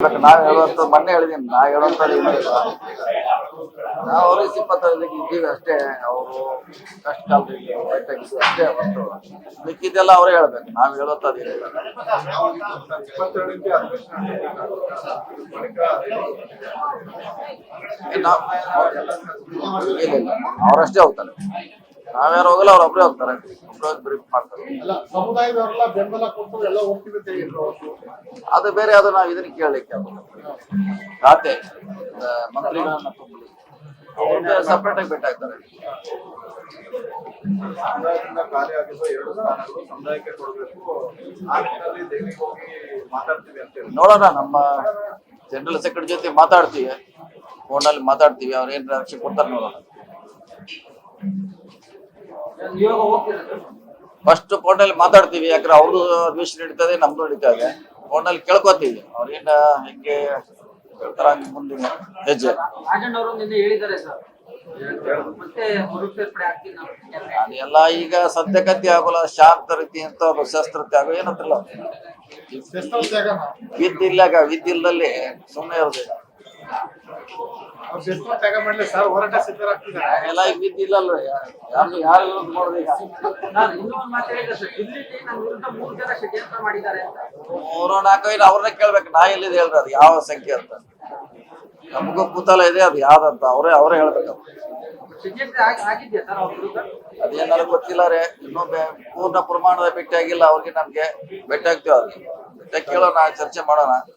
But ನಾವ್ ಹೇಳುವಂತ ಮೊನ್ನೆ ಹೇಳಿದೀನಿ ನಾ ಹೇಳುವಂತ ನಾವು ಅವ್ರಿಗೆ ಸಿಪ್ಪತ್ತೈದಕ್ಕೆ ಇದ್ದೀವಿ ಅಷ್ಟೇ, ಅವರು ಕಷ್ಟ ಕಾಲದಲ್ಲಿ ಅಷ್ಟೇ ಮಿಕ್ಕಿದ್ದೆಲ್ಲ ಅವರೇ ಹೇಳ್ಬೇಕು, ನಾವ್ ಹೇಳುವಂತದ್ದು ಇಲ್ಲ ಅವ್ರಷ್ಟೇ ಹೋಗ್ತಾರೆ. ನಾವ್ಯಾರು ಹೋಗಲ್ಲ ಅವ್ರ ಒಬ್ರೇ ಹೋಗ್ತಾರೆ. ಒಬ್ರೇ ಬ್ರೀಫ್ ಮಾಡ್ತಾರೆ. ಸಮುದಾಯದವರೆಲ್ಲ ಬೆಂಬಲ ಕೊಟ್ಟು ಎಲ್ಲ ಹೋಗ್ತೀವಿ ಅಂತ ಹೇಳಿದ್ರು ಅವ್ರು. ಅದು ಬೇರೆ ಅದು ನಾವು ಇದನ್ನ ಕೇಳಲಿಕ್ಕೆ. ಖಾತೆ ಆ, ಮಂತ್ರಿಗಳನ್ನ ತುಂಬಲಿ ಸಪ್ರೇಟ್ ಆಗಿ ಬೇಕಾಗ್ತಾರೆ ಸಮುದಾಯದಿಂದ ಖಾಲಿ ಆಗಿರುವ ಎರಡು ಸ್ಥಾನಗಳು ಸಮುದಾಯಕ್ಕೆ ಕೊಡಬೇಕು. ಆ ನಿಟ್ಟಿನಲ್ಲಿ ದೆಹಲಿಗೆ ಹೋಗಿ ಮಾತಾಡ್ತೀವಿ ಅಂತ ಹೇಳಿ. ನೋಡೋಣ ನಮ್ಮ ಜನರಲ್ ಸೆಕ್ರೆಟರಿ ಜೊತೆ ಮಾತಾಡ್ತೀವಿ. ಫೋನ್ ಅಲ್ಲಿ ಮಾತಾಡ್ತೀವಿ ಅವ್ರ ಏನ್ ರಕ್ಷೆ ಕೊಡ್ತಾರೆ ನೋಡೋಣ. ಫಸ್ಟ್ ಫೋನಲ್ಲಿ ಮಾತಾಡ್ತೀವಿ ಯಾಕಂದ್ರೆ ಅವರು ಅಡ್ಮಿಷನ್ ನಡೀತದೆ ನಮ್ದು ನಡೀತದೆ. ಫೋನಲ್ಲಿ ಕೇಳ್ಕೊತೀವಿ. ಅವ್ರೇನ ಹೆಂಗೆ ಹೇಳ್ತಾರ ಮುಂದಿನ ಹೆಜ್ಜೆ? ಅದೆಲ್ಲ ಈಗ ಸದ್ಯಗತಿ ಆಗೋಲ್ಲ. ಶಾಂತ ರೀತಿ ಅಂತ ಅವ್ರು ಶಸ್ತ್ರತ್ಯಾಗ ಏನಂತಿಲ್ಲ? ಶಸ್ತ್ರ ತ್ಯಾಗನ? ವಿದ್ಯಿಲ್ಲಾಗ ವಿದ್ಯಿಲ್ಲದಲ್ಲಿ ಸುಮ್ಮನೆ ಇರೋದು ಅವ್ರು ಶಸ್ತ್ರ ತ್ಯಾಗ ಸರ್ ಹೋರಾಟ ಸಿದ್ಧರಾಗ್ತಿದ್ದಾರೆ ಎಲ್ಲ ಈಗ ವಿದ್ಯಿಲ್ಲಲ್ಲ ಯಾರು ಯಾರು ವಿರೋಧ ಮಾಡೋದು ಈಗ? ನಾನು ಇನ್ನೂ ಒಂದು ಮಾತು ಸರ್ ದಿಲ್ಲಿಲಿ ನನ್ನ ವಿರುದ್ಧ ಮೂರು ಜನ ಷಡ್ಯಂತ್ರ ಮಾಡಿದ್ದಾರೆ ಅಂತ. ಮೂರು ನಾಲ್ಕು ಐದು ಅವ್ರನ್ನೇ ಕೇಳ್ಬೇಕು. ನಾ ಎಲ್ಲಿದೆ ಹೇಳ್ರಿ ಅದು ಯಾವ ಸಂಖ್ಯೆ ಅಂತ. ನಮಗೂ ಕೂತಲ ಇದೆ ಅದು ಯಾವ್ದಂತ. ಅವರೇ ಅವರೇ ಹೇಳ್ಬೇಕು ಅದು. ಷಡ್ಯಂತ್ರ ಆಗಿ- ಆಗಿದ್ಯಾ ಸರ್ ಅವ್ರ ವಿರುದ್ಧ? ಅದೇನಾದ್ರು ಗೊತ್ತಿಲ್ಲ ರೀ ಇನ್ನೂ ಬೆ- ಪೂರ್ಣ ಪ್ರಮಾಣದ ಭೇಟಿ ಆಗಿಲ್ಲ ಅವ್ರಿಗೆ ನಮ್ಗೆ ಭೇಟಿ ಆಗ್ತೀವಿ ಅವ್ರಿಗೆ. ಭೇಟಿ ಕೇಳೋಣ ಚರ್ಚೆ ಮಾಡೋಣ.